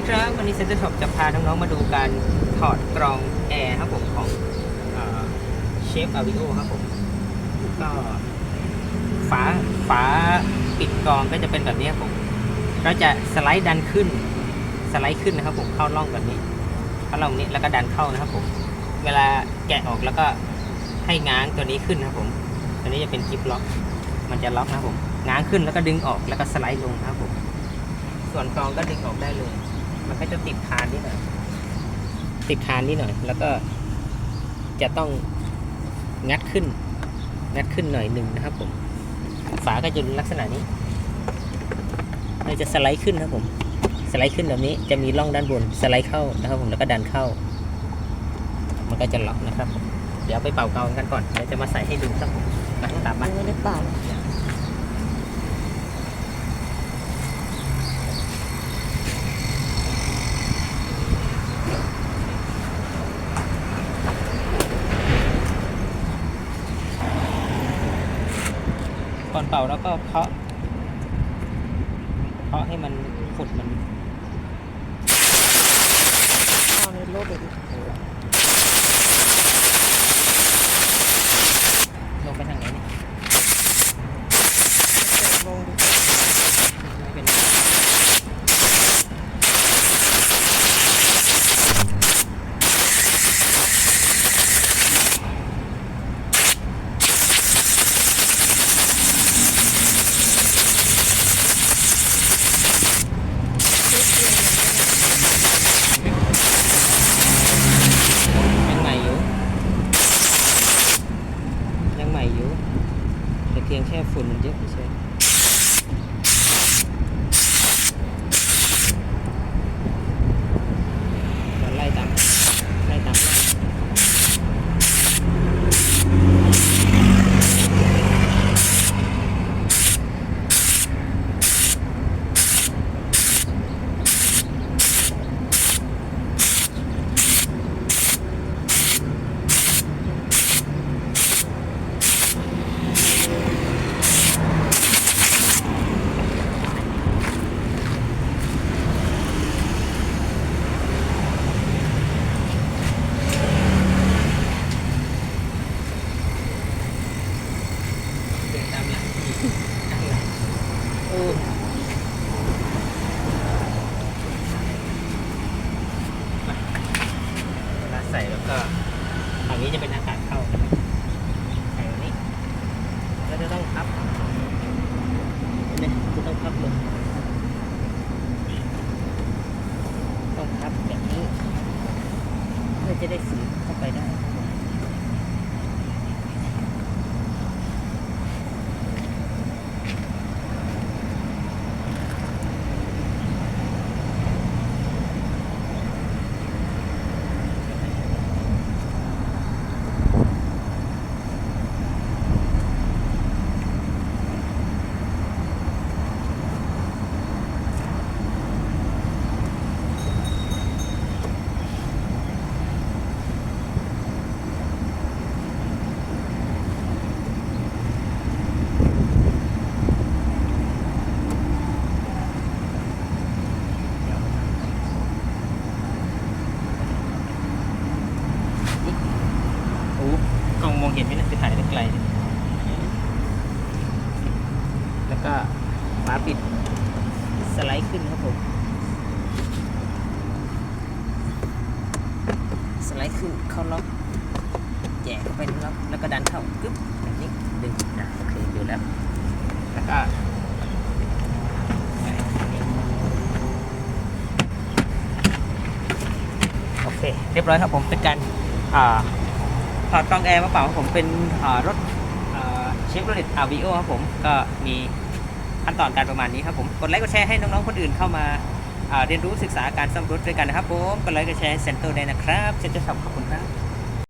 ดีครับ วันนี้เซ็นเตอร์ช็อปจะพาน้องๆมาดูการถอดกรองแอร์ครับผมของเชฟอาวิโอครับผมก็ฝาฝาปิดกรองก็จะเป็นแบบนี้ครับผมเราจะสไลด์ดันขึ้น สไลด์ขึ้นนะครับผมเข้าร่องแบบนี้เข้าร่องนี้แล้วก็ดันเข้านะครับผมเวลาแกะออกแล้วก็ให้ง้างตัวนี้ขึ้นนะครับผม ตัวนี้จะเป็นกิฟล็อก มันจะล็อกนะครับผมง้างขึ้นแล้วก็ดึงออกแล้วก็สไลด์ลงนะครับผมส่วนกรองก็ดึงออกได้เลย มันก็จะติดคานนิดหน่อยติดคานนิดหน่อย แล้วก็จะต้องงัดขึ้น งัดขึ้นหน่อยหนึ่งนะครับผม ฝาก็จะลักษณะนี้เราจะสไลด์ขึ้นนะครับผม สไลด์ขึ้นแบบนี้จะมีร่องด้านบนสไลด์เข้านะครับผมแล้วก็ดันเข้า มันก็จะล็อกนะครับผมเดี๋ยวไปเป่ากาวกันก่อนเดี๋ยวจะมาใส่ให้ดูครับผมมาตามมาไม่ได้เปล่า อนเป่าแล้วก็เคาะเคาะให้มันฝุดมัน เอาในรถเลย ลงไปทางไหนเนี่ย ลงดิ ไม่เป็นไรยังใหม่อยู่ ยังใหม่อยู่ แต่เพี ยงแค่ฝุ่นมันเยอะเฉยๆเราไล่ตามไล่ตามไล่เดินตามหลังอีกนั่นแหละโอ้มา เวลาใส่แล้วก็ฝั่งนี้จะเป็นอากาศเข้าใส่แบบนี้แล้วจะต้องพับเนี่ยจะต้องพับลงต้องพับแบบนี้ เพื่อจะได้สีเข้าไปได้ โอ้กล้อง มองเห็นไหมนะคือถ่ายได้ไกลเลยแล้วก็ฝาปิดสไลด์ขึ้นครับผม สไลด์ขึ้นเข้าล็อกแจกเข้าไปในล็อกแล้วก็ดันเข้ากึ๊บแบบนี้ดึงนะโอเคอยู่แล้ว แล้วก็โอเค เรียบร้อยครับผมเป็นการอ่า ถอดกล้องแอร์มาเปล่าครับผมเป็นรถเชฟโรเลตอาวิโอครับผมก็มีขั้นตอนการประมาณนี้ครับผมกดไลค์กดแชร์ให้น้องๆคนอื่นเข้ามาเรียนรู้ศึกษาการซ่อมรถด้วยกันนะครับผมกดไลค์กดแชร์เซ็นเตอร์ได้นะครับเซ็นเตอร์ขอบคุณครับ